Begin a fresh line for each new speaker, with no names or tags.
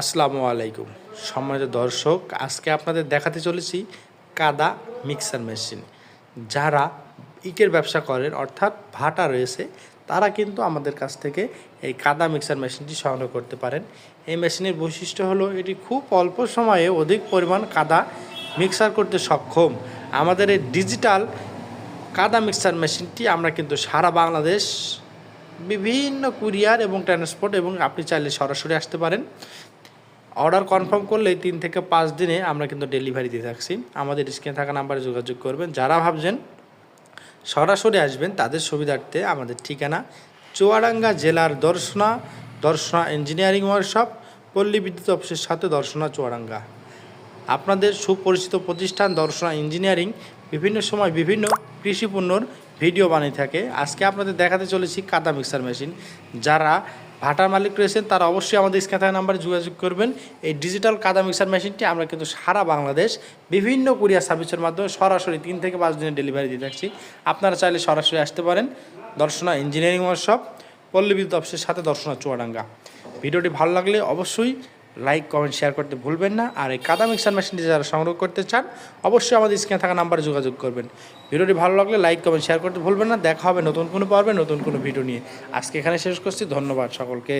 আসসালামু আলাইকুম। সম্মানিত দর্শক, আজকে আপনাদের দেখাতে চলেছি কাদা মিক্সার মেশিন। যারা ইটের ব্যবসা করেন, অর্থাৎ ভাটা রয়েছে, তারা কিন্তু আমাদের কাছ থেকে এই কাদা মিক্সার মেশিনটি সংগ্রহ করতে পারেন। এই মেশিনের বৈশিষ্ট্য হলো, এটি খুব অল্প সময়ে অধিক পরিমাণ কাদা মিক্সার করতে সক্ষম। আমাদের এই ডিজিটাল কাদা মিক্সার মেশিনটি আমরা কিন্তু সারা বাংলাদেশ, বিভিন্ন কুরিয়ার এবং ট্রান্সপোর্ট এবং আপনি চাইলে সরাসরি আসতে পারেন। অর্ডার কনফার্ম করলে তিন থেকে পাঁচ দিনে আমরা কিন্তু ডেলিভারি দিয়ে থাকছি। আমাদের স্ক্রিনে থাকা নাম্বারে যোগাযোগ করবেন। যারা ভাবছেন সরাসরি আসবেন, তাদের সুবিধার্থে আমাদের ঠিকানা চুয়াডাঙ্গা জেলার দর্শনা দর্শনা ইঞ্জিনিয়ারিং ওয়ার্কশপ, পল্লী বিদ্যুৎ অফিসের সাথে দর্শনা চুয়াডাঙ্গা। আপনাদের সুপরিচিত প্রতিষ্ঠান দর্শনা ইঞ্জিনিয়ারিং বিভিন্ন সময় বিভিন্ন কৃষি পণ্যর ভিডিও বানিয়ে থাকে। আজকে আপনাদের দেখাতে চলেছি কাদা মিক্সার মেশিন। যারা ভাটার মালিক রয়েছেন, তারা অবশ্যই আমাদের স্ক্যান থাকা নাম্বারে যোগাযোগ করবেন। এই ডিজিটাল কাদা মিক্সার মেশিনটি আমরা কিন্তু সারা বাংলাদেশ বিভিন্ন কুরিয়ার সার্ভিসের মাধ্যমে সরাসরি তিন থেকে পাঁচ দিনের ডেলিভারি দিয়ে থাকছি। আপনারা চাইলে সরাসরি আসতে পারেন, দর্শনা ইঞ্জিনিয়ারিং ওয়ার্কশপ, পল্লী বিদ্যুৎ অফিসের সাথে দর্শনা চুয়াডাঙ্গা। ভিডিওটি ভালো লাগলে অবশ্যই লাইক কমেন্ট শেয়ার করতে ভুলবেন না। আর এই কাদা মিক্সার মেশিনটি যারা সংগ্রহ করতে চান, অবশ্যই আমাদের স্ক্রিনে থাকা নাম্বারে যোগাযোগ করবেন। ভিডিওটি ভালো লাগলে লাইক কমেন্ট শেয়ার করতে ভুলবেন না। দেখা হবে নতুন কোনো পর্বে, নতুন কোনো ভিডিও নিয়ে। আজকে এখানে শেষ করছি। ধন্যবাদ সকলকে।